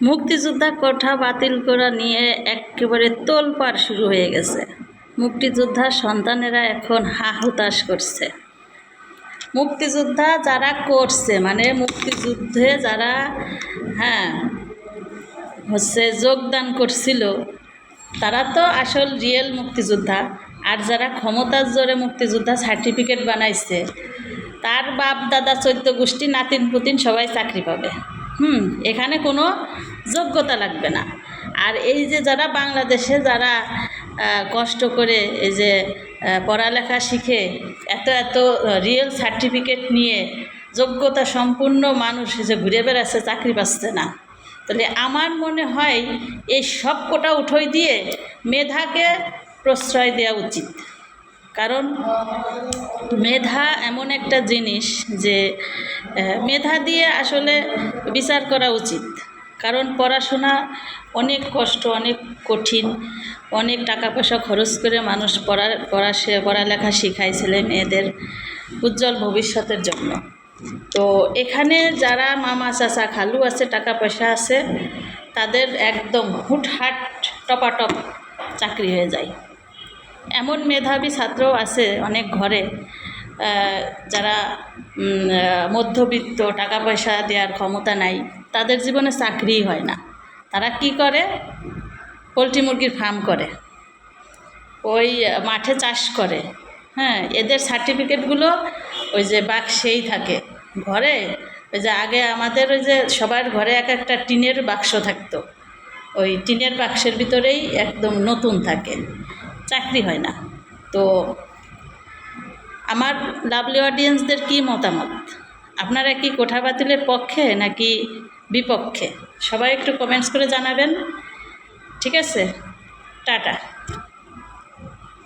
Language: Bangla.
মুক্তিযোদ্ধা কোঠা বাতিল করা নিয়ে একেবারে তোলপাড় শুরু হয়ে গেছে। মুক্তিযোদ্ধার সন্তানেরা এখন হা হুতাশ করছে। মুক্তিযোদ্ধা যারা করছে মানে মুক্তিযুদ্ধে যারা হ্যাঁ হচ্ছে যোগদান করছিল, তারা তো আসল রিয়েল মুক্তিযোদ্ধা। আর যারা ক্ষমতার জোরে মুক্তিযোদ্ধা সার্টিফিকেট বানাইছে, তার বাপ দাদা চৈদ্য গোষ্ঠী নাতিন পুতিন সবাই চাকরি পাবে। হুম, এখানে কোনো যোগ্যতা লাগবে না। আর এই যে যারা বাংলাদেশে যারা কষ্ট করে এই যে পড়ালেখা শিখে এত এত রিয়েল সার্টিফিকেট নিয়ে যোগ্যতা সম্পূর্ণ মানুষ যে ঘুরে বেড়াচ্ছে, চাকরি পাচ্ছে না। তাহলে আমার মনে হয় এই সব কোটা উঠোই দিয়ে মেধাকে প্রশ্রয় দেওয়া উচিত। কারণ মেধা এমন একটা জিনিস যে মেধা দিয়ে আসলে বিচার করা উচিত। কারণ পড়াশোনা অনেক কষ্ট, অনেক কঠিন, অনেক টাকা পয়সা খরচ করে মানুষ পড়া পড়া পড়ালেখা শেখায় ছেলে মেয়েদের উজ্জ্বল ভবিষ্যতের জন্য। তো এখানে যারা মামা, চাচা, খালু আছে টাকা পয়সা আছে, তাদের একদম হুটহাট, টপাটপ চাকরি হয়ে যায়। এমন মেধাবী ছাত্রও আছে অনেক ঘরে যারা মধ্যবিত্ত টাকা পয়সা দেওয়ার ক্ষমতা নাই। তাদের জীবনে চাকরিই হয় না। তারা কি করে? পোলট্রি মুরগির ফার্ম করে। ওই মাঠে চাষ করে। হ্যাঁ এদের সার্টিফিকেটগুলো ওই যে বাক্সেই থাকে। ঘরে ওই যে আগে আমাদের ওই যে সবার ঘরে এক একটা টিনের বাক্স থাকতো। ওই টিনের বাক্সের ভিতরেই একদম নতুন থাকে। চাকরি হয় না। তো আমার লাভলি অডিয়েন্সদের কি মতামত? আপনারা কি কোঠা বাতিলের পক্ষে নাকি বিপক্ষে। সবাই একটু কমেন্টস করে জানাবেন। ঠিক আছে? টাটা।